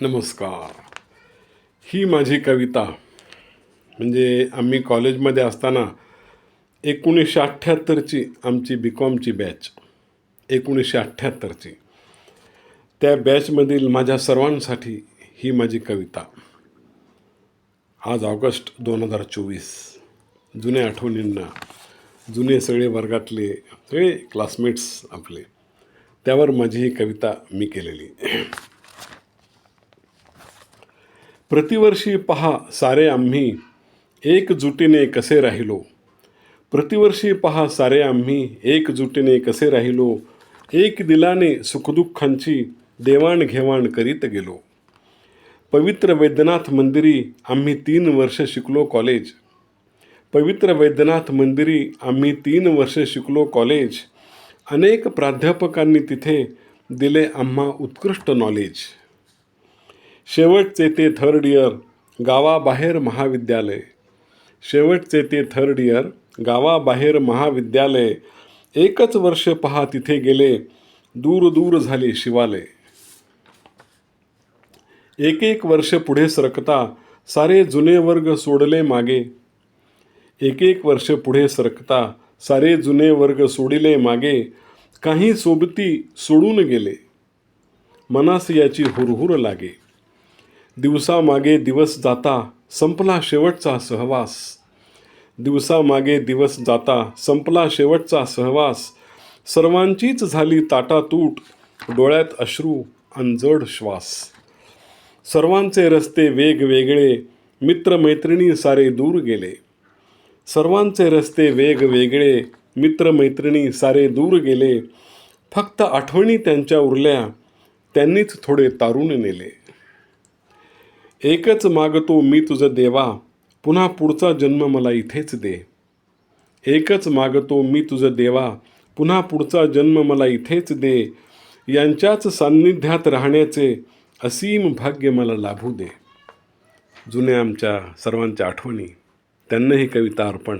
नमस्कार. ही माझी कविता म्हणजे आम्ही कॉलेजमध्ये असताना एकोणीसशे अठ्ठ्याहत्तरची आमची बी कॉमची बॅच एकोणीसशे अठ्ठ्याहत्तरची. त्या बॅचमधील माझ्या सर्वांसाठी ही माझी कविता. आज ऑगस्ट दोन हजार चोवीस. जुन्या आठवणींना जुने सगळे वर्गातले सगळे क्लासमेट्स आपले त्यावर माझी ही कविता मी केलेली. प्रतिवर्षी पहा सारे आम्ही एकजुटीने कसे राहिलो. प्रतिवर्षी पहा सारे आम्ही एकजुटीने कसे राहिलो. एक दिलाने सुखदुःखांची देवाणघेवाण करीत गेलो. पवित्र वैद्यनाथ मंदिरी आम्ही तीन वर्ष शिकलो कॉलेज पवित्र वैद्यनाथ मंदिरी आम्ही तीन वर्ष शिकलो कॉलेज अनेक प्राध्यापकांनी तिथे दिले आम्हा उत्कृष्ट नॉलेज शेवटचे ते थर्ड इयर गावाबाहेर महाविद्यालय. शेवटचे ते थर्ड इयर गावाबाहेर महाविद्यालय. एकच वर्ष पहा तिथे गेले. दूर दूर झाले शिवालय. एक एक वर्ष पुढे सरकता सारे जुने वर्ग सोडले मागे. एक एक वर्ष पुढे सरकता सारे जुने वर्ग सोडिले मागे. काही सोबती सोडून गेले. मनास याची हुरहुर लागे. दिवसामागे दिवस जाता संपला शेवटचा सहवास. दिवसामागे दिवस जाता संपला शेवटचा सहवास. सर्वांचीच झाली ताटातूट डोळ्यात अश्रू अंजड श्वास. सर्वांचे रस्ते वेगवेगळे मित्रमैत्रिणी सारे दूर गेले. सर्वांचे रस्ते वेगवेगळे मित्रमैत्रिणी सारे दूर गेले. फक्त आठवणी त्यांच्या उरल्या त्यांनीच थोडे तारून नेले. एकच मागतो मी तुझं देवा पुन्हा पुढचा जन्म मला इथेच दे. एकच मागतो मी तुझं देवा पुन्हा पुढचा जन्म मला इथेच दे. यांच्याच सान्निध्यात राहण्याचे असीम भाग्य मला लाभू दे. जुन्या आमच्या सर्वांच्या आठवणी त्यांना ही कविता अर्पण.